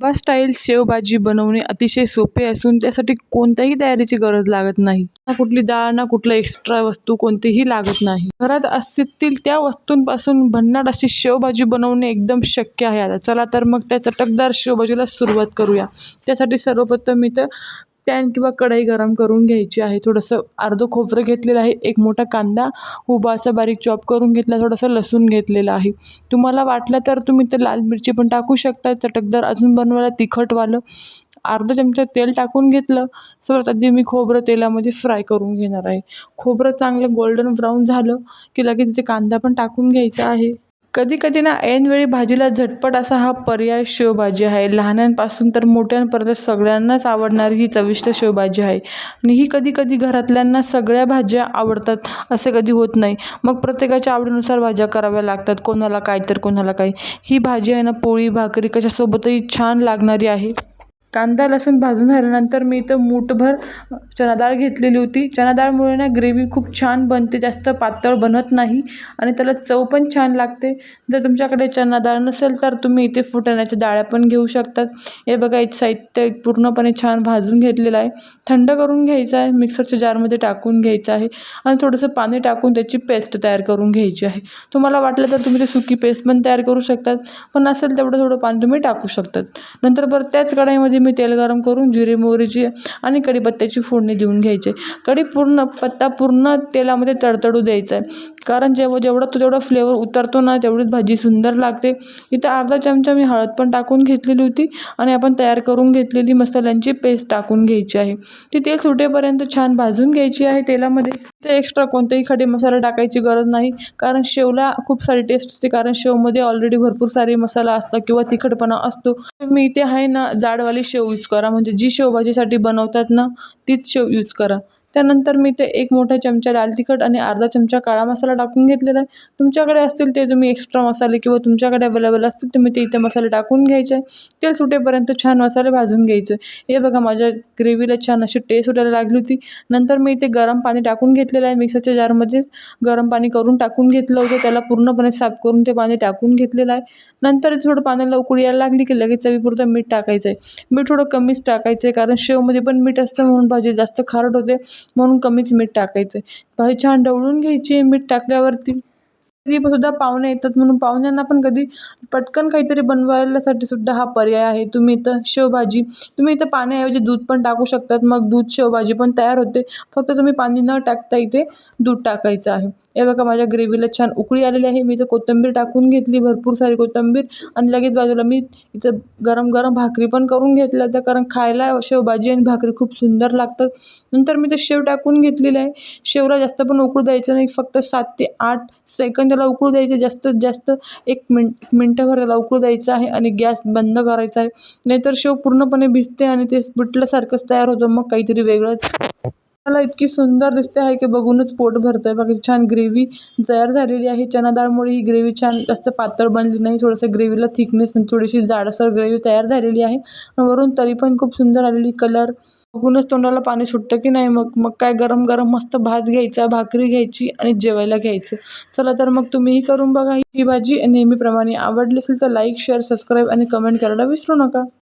Dhaba style शेवभाजी बनवणे अतिशय सोपे असून त्यासाठी कोणत्याही तयारीची गरज लागत नाही. ना कुठली डाळ ना कुठल्या एक्स्ट्रा वस्तू कोणतीही लागत नाही. घरात असतील त्या वस्तूंपासून भन्नाट अशी शेवभाजी बनवणे एकदम शक्य आहे आता. चला तर मग त्या चटकदार शेवभाजीला सुरुवात करूया. त्यासाठी सर्वप्रथम मी तर पॅन किंवा कढई गरम करून घ्यायची आहे. थोडंसं अर्धं खोबरं घेतलेलं आहे. एक मोठा कांदा उभा असा बारीक चॉप करून घेतला. थोडंसं लसूण घेतलेलं आहे. तुम्हाला वाटलं तर तुम्ही तर लाल मिरची पण टाकू शकता. चटकदार अजून बनवायला तिखटवालं. अर्धा चमचा तेल टाकून घेतलं. सर्वात आधी मी खोबरं तेलामध्ये फ्राय करून घेणार आहे. खोबरं चांगलं गोल्डन ब्राऊन झालं की लगेच इथे कांदा पण टाकून घ्यायचा आहे. कधी कधी ना ऐनवेळी भाजीला झटपट असा हा पर्याय शेवभाजी आहे. लहानांपासून तर मोठ्यांपर्यंत सगळ्यांनाच आवडणारी ही चविष्ट शेवभाजी आहे. आणि ही कधी कधी घरातल्यांना सगळ्या भाज्या आवडतात असे कधी होत नाही. मग प्रत्येकाच्या आवडीनुसार भाज्या कराव्या लागतात. कोणाला काय तर कोणाला काय. ही भाजी आहे ना पोळी भाकरी कशासोबतही छान लागणारी आहे. कांदा लसूण भाजून झाल्यानंतर मी इथं मूठभर चणा डाळ घेतलेली होती. चणा डाळमुळे ना ग्रेव्ही खूप छान बनते. जास्त पातळ बनत नाही आणि त्याला चव पण छान लागते. जर तुमच्याकडे चणा डाळ नसेल तर तुम्ही इथे फुटाण्याच्या डाळ्या पण घेऊ शकतात. हे बघा एक साहित्य एक पूर्णपणे छान भाजून घेतलेलं आहे. थंड करून घ्यायचं आहे. मिक्सरच्या जारमध्ये टाकून घ्यायचं आहे आणि थोडंसं पाणी टाकून त्याची पेस्ट तयार करून घ्यायची आहे. तुम्हाला वाटलं तर तुम्ही ते सुकी पेस्ट पण तयार करू शकतात. पण असेल तेवढं थोडं पाणी तुम्ही टाकू शकतात. नंतर परत त्याच कढाईमध्ये मी तेल गरम करून जिरे मोहरीची आणि कढीपत्त्याची फोडणी देऊन घ्यायची. कढी पूर्ण पत्ता पूर्ण तेलामध्ये तडतडू द्यायचा आहे. कारण जेव्हा जेवढा तो जेवढा फ्लेवर उतरतो ना तेवढीच भाजी सुंदर लागते. इथं अर्धा चमचा मी हळद पण टाकून घेतलेली होती आणि आपण तयार करून घेतलेली मसाल्यांची पेस्ट टाकून घ्यायची आहे. ती तेल सुटेपर्यंत छान भाजून घ्यायची आहे तेलामध्ये. ते एक्स्ट्रा कोणतेही खडे मसाला टाकायची गरज नाही. कारण शेवला खूप सारी टेस्ट असते. कारण शेवमध्ये ऑलरेडी भरपूर सारे मसाला असतात किंवा तिखटपणा असतो. मी इथे आहे ना जाडवाली शेव यूज करा. म्हणजे जी शेवभाजीसाठी बनवतात ना तीच शेव यूज करा. त्यानंतर मी ते एक मोठा चमचा लाल तिखट आणि अर्धा चमचा काळा मसाला टाकून घेतलेला आहे. तुमच्याकडे असतील ते तुम्ही एक्स्ट्रा मसाले किंवा तुमच्याकडे अवेलेबल असतील तुम्ही ते इथे मसाले टाकून घ्यायचे तेल सुटेपर्यंत छान मसाले भाजून घ्यायचे हे बघा माझ्या ग्रेव्हीला छान अशी टेस्ट सुटायला लागली होती. नंतर मी इथे गरम पाणी टाकून घेतलेलं आहे. मिक्सरच्या जारमध्ये गरम पाणी करून टाकून घेतलं होतं. त्याला पूर्णपणे साफ करून ते पाणी टाकून घेतलेलं आहे. नंतर थोडं पाण्याला उकळी यायला लागली की लगेच चवीपुरतं मीठ टाकायचं आहे. मीठ थोडं कमीच टाकायचं आहे कारण शेवमध्ये पण मीठ असतं म्हणून भाजी जास्त खारट होते. म्हणून कमीच मीठ टाकायचं आहे. भाजी छान ढवळून घ्यायची मीठ टाकल्यावरती. कधी सुद्धा पाहुणे येतात म्हणून पाहुण्यांना पण कधी पटकन काहीतरी बनवायलासाठी सुद्धा हा पर्याय आहे. तुम्ही इथं शेवभाजी तुम्ही इथं पाण्याऐवजी दूध पण टाकू शकतात. मग दूध शेवभाजी पण तयार होते. फक्त तुम्ही पाणी न टाकता इथे दूध टाकायचं आहे. हे बघा माझ्या ग्रेव्हीला छान उकळी आलेली आहे. मी इथं कोथिंबीर टाकून घेतली भरपूर सारी कोथिंबीर. आणि लगेच बाजूला मी इथं गरम गरम भाकरी पण करून घेतल्या होत्या कारण खायला शेवभाजी आणि भाकरी खूप सुंदर लागतात. नंतर मी ते शेव टाकून घेतलेलं आहे. शेवला जास्त पण उकळू द्यायचं नाही फक्त सात ते आठ सेकंद त्याला उकळू द्यायचे. जास्तीत जास्त एक मिनट मिनटंभर त्याला उकळू द्यायचं आहे आणि गॅस बंद करायचा आहे. नाहीतर शेव पूर्णपणे भिजते आणि ते बिटल्यासारखंच तयार होतं. मग काहीतरी वेगळंच मला इतकी सुंदर दिसते आहे की बघूनच पोट भरतं आहे बाकी छान ग्रेव्ही तयार झालेली आहे. चना डाळमुळे ही ग्रेव्ही छान जास्त पातळ बनली नाही. थोडंसं ग्रेव्हीला थिकनेस म्हणजे थोडीशी जाडसर ग्रेव्ही तयार झालेली आहे. वरून तरी पण खूप सुंदर आलेली कलर बघूनच तोंडाला पाणी सुटतं की नाही? मग मग काय गरम गरम मस्त भात घ्यायचा भाकरी घ्यायची आणि जेवायला घ्यायचं. चला तर मग तुम्हीही करून बघा. ही भाजी नेहमीप्रमाणे आवडली असेल तर लाईक शेअर सबस्क्राईब आणि कमेंट करायला विसरू नका.